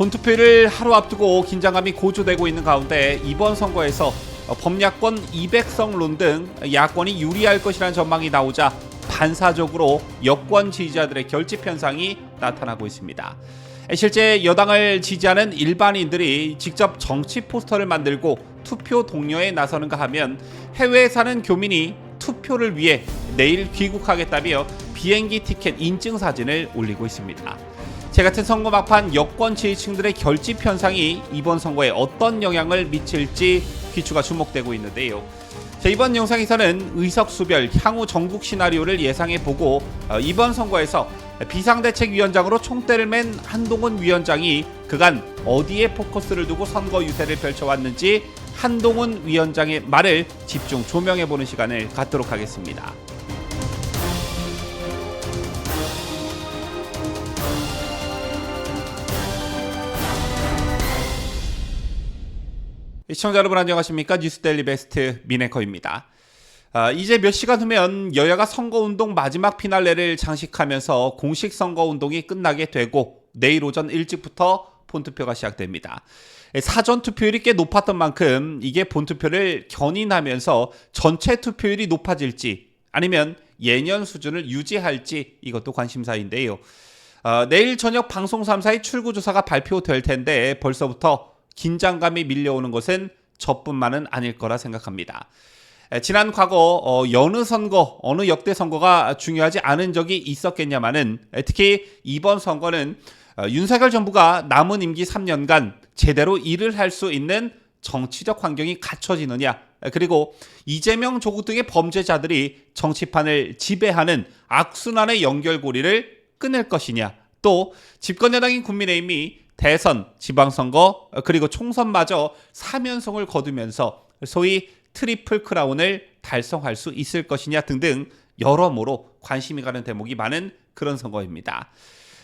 본투표를 하루 앞두고 긴장감이 고조되고 있는 가운데 이번 선거에서 법야권 200석 론 등 야권이 유리할 것이라는 전망이 나오자 반사적으로 여권 지지자들의 결집 현상이 나타나고 있습니다. 실제 여당을 지지하는 일반인들이 직접 정치 포스터를 만들고 투표 동료에 나서는가 하면 해외에 사는 교민이 투표를 위해 내일 귀국하겠다며 비행기 티켓 인증 사진을 올리고 있습니다. 제 같은 선거 막판 여권 지지층들의 결집 현상이 이번 선거에 어떤 영향을 미칠지 귀추가 주목되고 있는데요. 자, 이번 영상에서는 의석수별 향후 전국 시나리오를 예상해 보고 어, 이번 선거에서 비상대책위원장으로 총대를 맨 한동훈 위원장이 그간 어디에 포커스를 두고 선거 유세를 펼쳐왔는지 한동훈 위원장의 말을 집중 조명해 보는 시간을 갖도록 하겠습니다. 시청자 여러분 안녕하십니까 뉴스데일리 베스트 미네커입니다. 아, 이제 몇 시간 후면 여야가 선거운동 마지막 피날레를 장식하면서 공식 선거운동이 끝나게 되고 내일 오전 일찍부터 본투표가 시작됩니다. 사전 투표율이 꽤 높았던 만큼 이게 본투표를 견인하면서 전체 투표율이 높아질지 아니면 예년 수준을 유지할지 이것도 관심사인데요. 어, 내일 저녁 방송 3사의 출구조사가 발표될 텐데 벌써부터 긴장감이 밀려오는 것은 저뿐만은 아닐 거라 생각합니다. 에, 지난 과거 어, 여느 선거, 어느 역대 선거가 중요하지 않은 적이 있었겠냐마는 에, 특히 이번 선거는 어, 윤석열 정부가 남은 임기 3년간 제대로 일을 할 수 있는 정치적 환경이 갖춰지느냐 에, 그리고 이재명 조국 등의 범죄자들이 정치판을 지배하는 악순환의 연결고리를 끊을 것이냐 또 집권 여당인 국민의힘이 대선, 지방선거 그리고 총선마저 3연승을 거두면서 소위 트리플 크라운을 달성할 수 있을 것이냐 등등 여러모로 관심이 가는 대목이 많은 그런 선거입니다.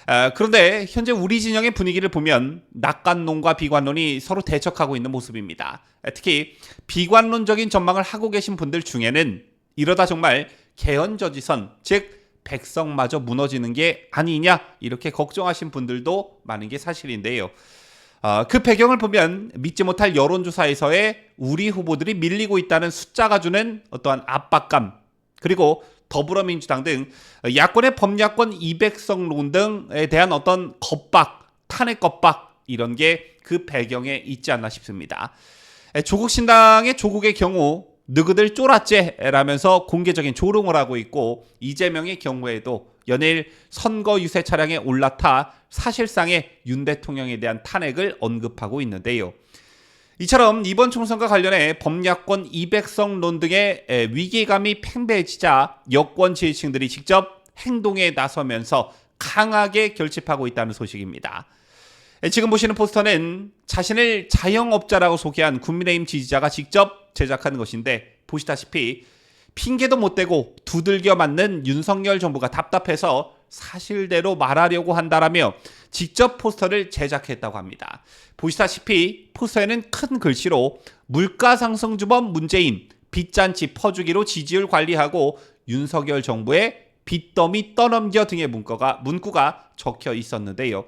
아, 그런데 현재 우리 진영의 분위기를 보면 낙관론과 비관론이 서로 대척하고 있는 모습입니다. 아, 특히 비관론적인 전망을 하고 계신 분들 중에는 이러다 정말 개헌저지선 즉 백성마저 무너지는 게 아니냐 이렇게 걱정하신 분들도 많은 게 사실인데요. 어, 그 배경을 보면 믿지 못할 여론조사에서의 우리 후보들이 밀리고 있다는 숫자가 주는 어떠한 압박감 그리고 더불어민주당 등 야권의 범야권 200석론 등에 대한 어떤 겁박, 탄핵 겁박 이런 게 그 배경에 있지 않나 싶습니다. 조국 신당의 조국의 경우 느그들 쫄았제 라면서 공개적인 조롱을 하고 있고 이재명의 경우에도 연일 선거 유세 차량에 올라타 사실상의 윤 대통령에 대한 탄핵을 언급하고 있는데요. 이처럼 이번 총선과 관련해 범야권 200석론 등의 위기감이 팽배해지자 여권 지지층들이 직접 행동에 나서면서 강하게 결집하고 있다는 소식입니다. 지금 보시는 포스터는 자신을 자영업자라고 소개한 국민의힘 지지자가 직접 제작한 것인데 보시다시피 핑계도 못 대고 두들겨 맞는 윤석열 정부가 답답해서 사실대로 말하려고 한다라며 직접 포스터를 제작했다고 합니다. 보시다시피 포스터에는 큰 글씨로 물가 상승 주범 문재인 빚잔치 퍼주기로 지지율 관리하고 윤석열 정부의 빚더미 떠넘겨 등의 문구가 적혀 있었는데요.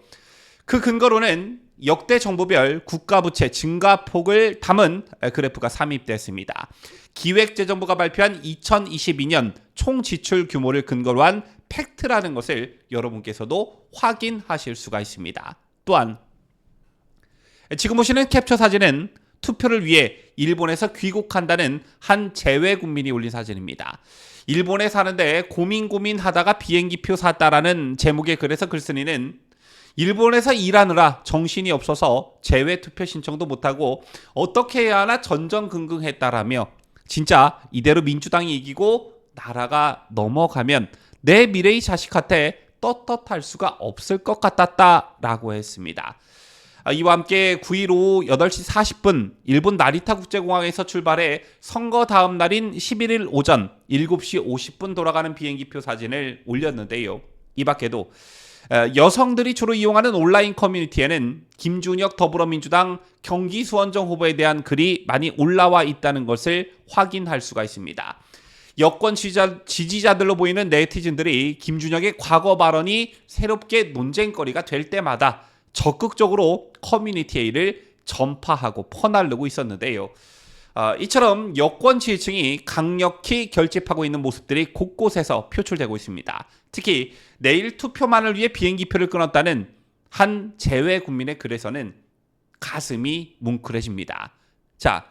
그 근거로는 역대 정부별 국가부채 증가폭을 담은 그래프가 삽입됐습니다. 기획재정부가 발표한 2022년 총 지출 규모를 근거로 한 팩트라는 것을 여러분께서도 확인하실 수가 있습니다. 또한 지금 보시는 캡처 사진은 투표를 위해 일본에서 귀국한다는 한 재외 국민이 올린 사진입니다. 일본에 사는데 고민 고민하다가 비행기표 샀다라는 제목의 글에서 글쓴이는 일본에서 일하느라 정신이 없어서 재외 투표 신청도 못하고 어떻게 해야 하나 전전긍긍했다라며 진짜 이대로 민주당이 이기고 나라가 넘어가면 내 미래의 자식한테 떳떳할 수가 없을 것 같았다라고 했습니다. 아, 이와 함께 9일 오후 8시 40분 일본 나리타 국제공항에서 출발해 선거 다음 날인 11일 오전 7시 50분 돌아가는 비행기표 사진을 올렸는데요. 이 밖에도 여성들이 주로 이용하는 온라인 커뮤니티에는 김준혁 더불어민주당 경기 수원정 후보에 대한 글이 많이 올라와 있다는 것을 확인할 수가 있습니다. 여권 지지자, 지지자들로 보이는 네티즌들이 김준혁의 과거 발언이 새롭게 논쟁거리가 될 때마다 적극적으로 커뮤니티 A를 전파하고 퍼날르고 있었는데요. 아, 이처럼 여권 지지층이 강력히 결집하고 있는 모습들이 곳곳에서 표출되고 있습니다. 특히 내일 투표만을 위해 비행기표를 끊었다는 한 재외 국민의 글에서는 가슴이 뭉클해집니다. 자,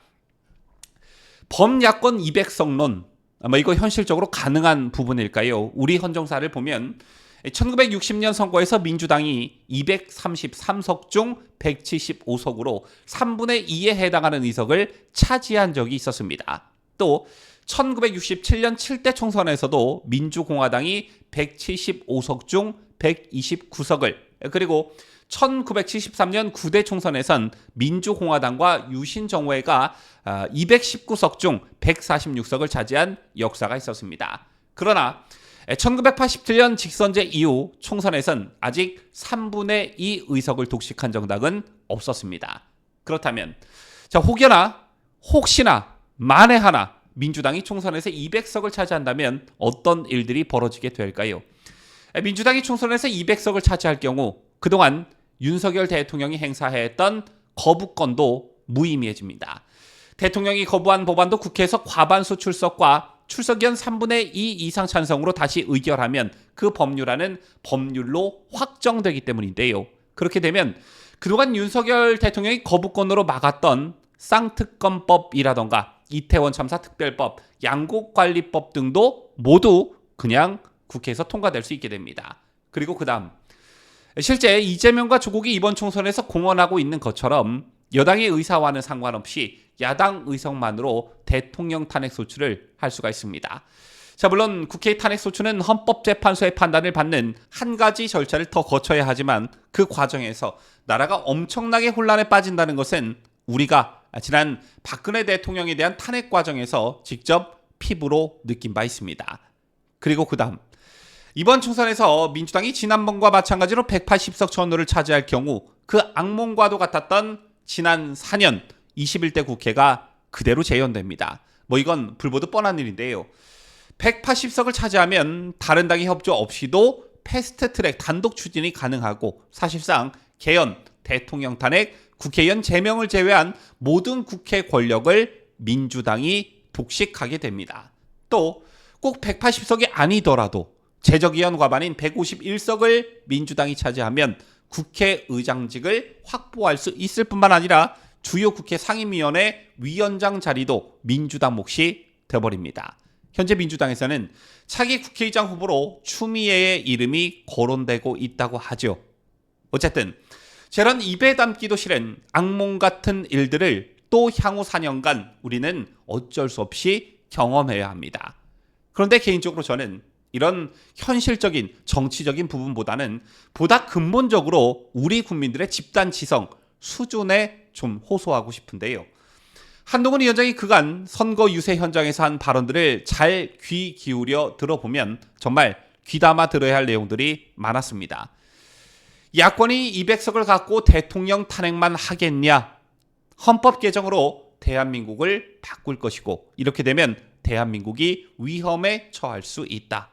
범야권 200석론 아마 이거 현실적으로 가능한 부분일까요? 우리 헌정사를 보면 1960년 선거에서 민주당이 233석 중 175석으로 3분의 2에 해당하는 의석을 차지한 적이 있었습니다. 또 1967년 7대 총선에서도 민주공화당이 175석 중 129석을 그리고 1973년 9대 총선에선 민주공화당과 유신정회가 219석 중 146석을 차지한 역사가 있었습니다. 그러나 1987년 직선제 이후 총선에선 아직 3분의 2 의석을 독식한 정당은 없었습니다. 그렇다면 자 혹여나 혹시나 만에 하나 민주당이 총선에서 200석을 차지한다면 어떤 일들이 벌어지게 될까요? 민주당이 총선에서 200석을 차지할 경우 그동안 윤석열 대통령이 행사했던 거부권도 무의미해집니다. 대통령이 거부한 법안도 국회에서 과반수 출석과 출석연 3분의 2 이상 찬성으로 다시 의결하면 그 법률안은 법률로 확정되기 때문인데요. 그렇게 되면 그동안 윤석열 대통령이 거부권으로 막았던 쌍특검법이라던가 이태원 참사 특별법, 양국관리법 등도 모두 그냥 국회에서 통과될 수 있게 됩니다. 그리고 그 다음 실제 이재명과 조국이 이번 총선에서 공언하고 있는 것처럼 여당의 의사와는 상관없이 야당 의석만으로 대통령 탄핵 소추를 할 수가 있습니다. 자, 물론 국회 탄핵 소추는 헌법재판소의 판단을 받는 한 가지 절차를 더 거쳐야 하지만 그 과정에서 나라가 엄청나게 혼란에 빠진다는 것은 우리가 지난 박근혜 대통령에 대한 탄핵 과정에서 직접 피부로 느낀 바 있습니다. 그리고 그 다음 이번 총선에서 민주당이 지난번과 마찬가지로 180석 전후를 차지할 경우 그 악몽과도 같았던 지난 4년 21대 국회가 그대로 재연됩니다. 뭐 이건 불보듯 뻔한 일인데요. 180석을 차지하면 다른 당의 협조 없이도 패스트 트랙 단독 추진이 가능하고 사실상 개헌, 대통령 탄핵, 국회의원 제명을 제외한 모든 국회 권력을 민주당이 독식하게 됩니다. 또 꼭 180석이 아니더라도 제적위원 과반인 151석을 민주당이 차지하면 국회의장직을 확보할 수 있을 뿐만 아니라 주요 국회 상임위원회 위원장 자리도 민주당 몫이 되버립니다. 현재 민주당에서는 차기 국회의장 후보로 추미애의 이름이 거론되고 있다고 하죠. 어쨌든 저런 입에 담기도 싫은 악몽 같은 일들을 또 향후 4년간 우리는 어쩔 수 없이 경험해야 합니다. 그런데 개인적으로 저는 이런 현실적인 정치적인 부분보다는 보다 근본적으로 우리 국민들의 집단 지성 수준에 좀 호소하고 싶은데요. 한동훈 위원장이 그간 선거 유세 현장에서 한 발언들을 잘 귀 기울여 들어보면 정말 귀담아 들어야 할 내용들이 많았습니다. 야권이 200석을 갖고 대통령 탄핵만 하겠냐? 헌법 개정으로 대한민국을 바꿀 것이고 이렇게 되면 대한민국이 위험에 처할 수 있다.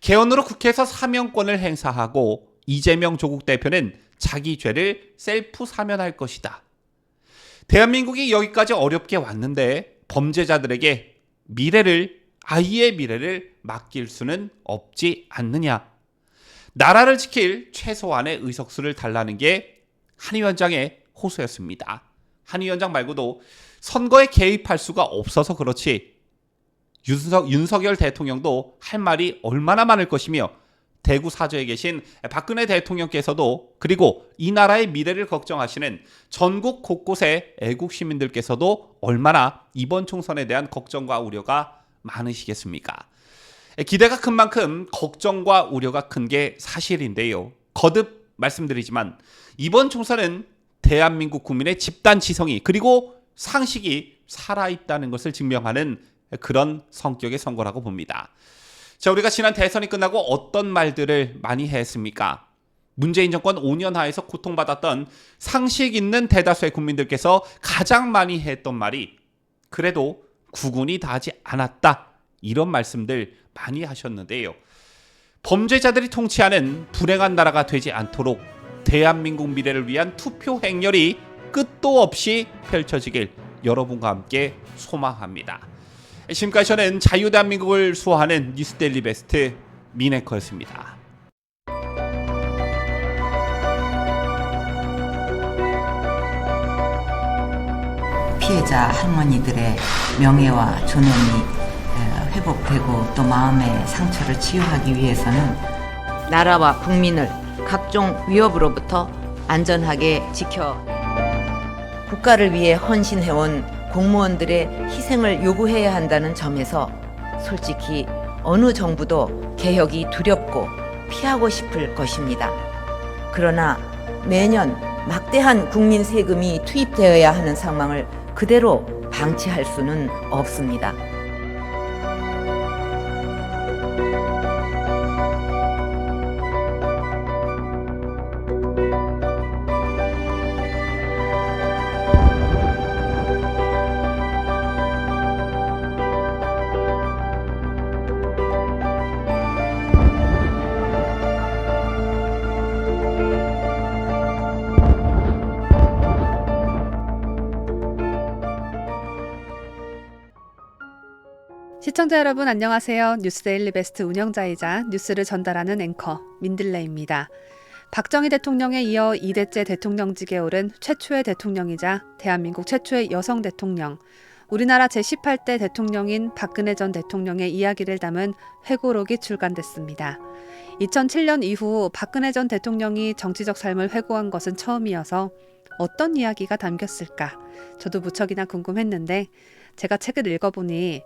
개헌으로 국회에서 사면권을 행사하고 이재명 조국 대표는 자기 죄를 셀프 사면할 것이다. 대한민국이 여기까지 어렵게 왔는데 범죄자들에게 미래를 아이의 미래를 맡길 수는 없지 않느냐. 나라를 지킬 최소한의 의석수를 달라는 게 한 위원장의 호소였습니다. 한 위원장 말고도 선거에 개입할 수가 없어서 그렇지 윤석, 윤석열 대통령도 할 말이 얼마나 많을 것이며 대구 사저에 계신 박근혜 대통령께서도 그리고 이 나라의 미래를 걱정하시는 전국 곳곳의 애국 시민들께서도 얼마나 이번 총선에 대한 걱정과 우려가 많으시겠습니까? 기대가 큰 만큼 걱정과 우려가 큰 게 사실인데요. 거듭 말씀드리지만 이번 총선은 대한민국 국민의 집단 지성이 그리고 상식이 살아있다는 것을 증명하는 그런 성격의 선거라고 봅니다. 자, 우리가 지난 대선이 끝나고 어떤 말들을 많이 했습니까? 문재인 정권 5년 하에서 고통받았던 상식 있는 대다수의 국민들께서 가장 많이 했던 말이 그래도 구군이 다하지 않았다. 이런 말씀들 많이 하셨는데요. 범죄자들이 통치하는 불행한 나라가 되지 않도록 대한민국 미래를 위한 투표 행렬이 끝도 없이 펼쳐지길 여러분과 함께 소망합니다. 지금까지 자유대한민국을 수호하는 뉴스데일리 베스트 미네커였습니다. 피해자 할머니들의 명예와 존엄이 에, 회복되고 또 마음의 상처를 치유하기 위해서는 나라와 국민을 각종 위협으로부터 안전하게 지켜 국가를 위해 헌신해온 공무원들의 희생을 요구해야 한다는 점에서 솔직히 어느 정부도 개혁이 두렵고 피하고 싶을 것입니다. 그러나 매년 막대한 국민 세금이 투입되어야 하는 상황을 그대로 방치할 수는 없습니다. 시청자 여러분 안녕하세요. 뉴스데일리 베스트 운영자이자 뉴스를 전달하는 앵커 민들레입니다. 박정희 대통령에 이어 2대째 대통령직에 오른 최초의 대통령이자 대한민국 최초의 여성 대통령, 우리나라 제18대 대통령인 박근혜 전 대통령의 이야기를 담은 회고록이 출간됐습니다. 2007년 이후 박근혜 전 대통령이 정치적 삶을 회고한 것은 처음이어서 어떤 이야기가 담겼을까? 저도 무척이나 궁금했는데 제가 책을 읽어보니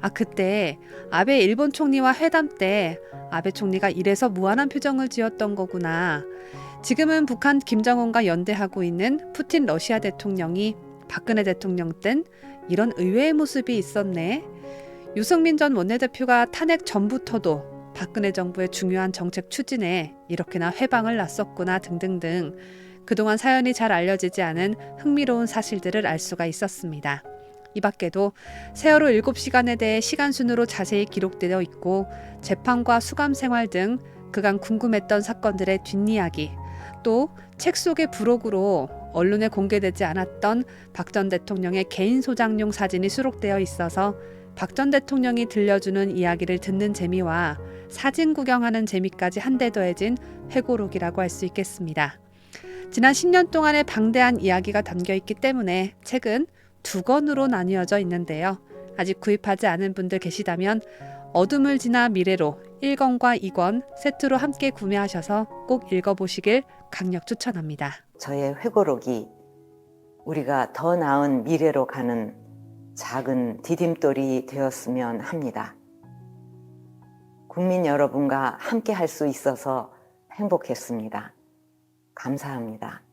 아 그때 아베 일본 총리와 회담 때 아베 총리가 이래서 무한한 표정을 지었던 거구나. 지금은 북한 김정은과 연대하고 있는 푸틴 러시아 대통령이 박근혜 대통령 땐 이런 의외의 모습이 있었네. 유승민 전 원내대표가 탄핵 전부터도 박근혜 정부의 중요한 정책 추진에 이렇게나 회방을 놨었구나 등등등 그동안 사연이 잘 알려지지 않은 흥미로운 사실들을 알 수가 있었습니다. 이 밖에도 세월호 7시간에 대해 시간순으로 자세히 기록되어 있고 재판과 수감 생활 등 그간 궁금했던 사건들의 뒷이야기 또 책 속의 부록으로 언론에 공개되지 않았던 박 전 대통령의 개인 소장용 사진이 수록되어 있어서 박 전 대통령이 들려주는 이야기를 듣는 재미와 사진 구경하는 재미까지 한데 더해진 회고록이라고 할 수 있겠습니다. 지난 10년 동안의 방대한 이야기가 담겨 있기 때문에 책은 두 권으로 나뉘어져 있는데요. 아직 구입하지 않은 분들 계시다면 어둠을 지나 미래로 1권과 2권 세트로 함께 구매하셔서 꼭 읽어보시길 강력 추천합니다. 저의 회고록이 우리가 더 나은 미래로 가는 작은 디딤돌이 되었으면 합니다. 국민 여러분과 함께 할 수 있어서 행복했습니다. 감사합니다.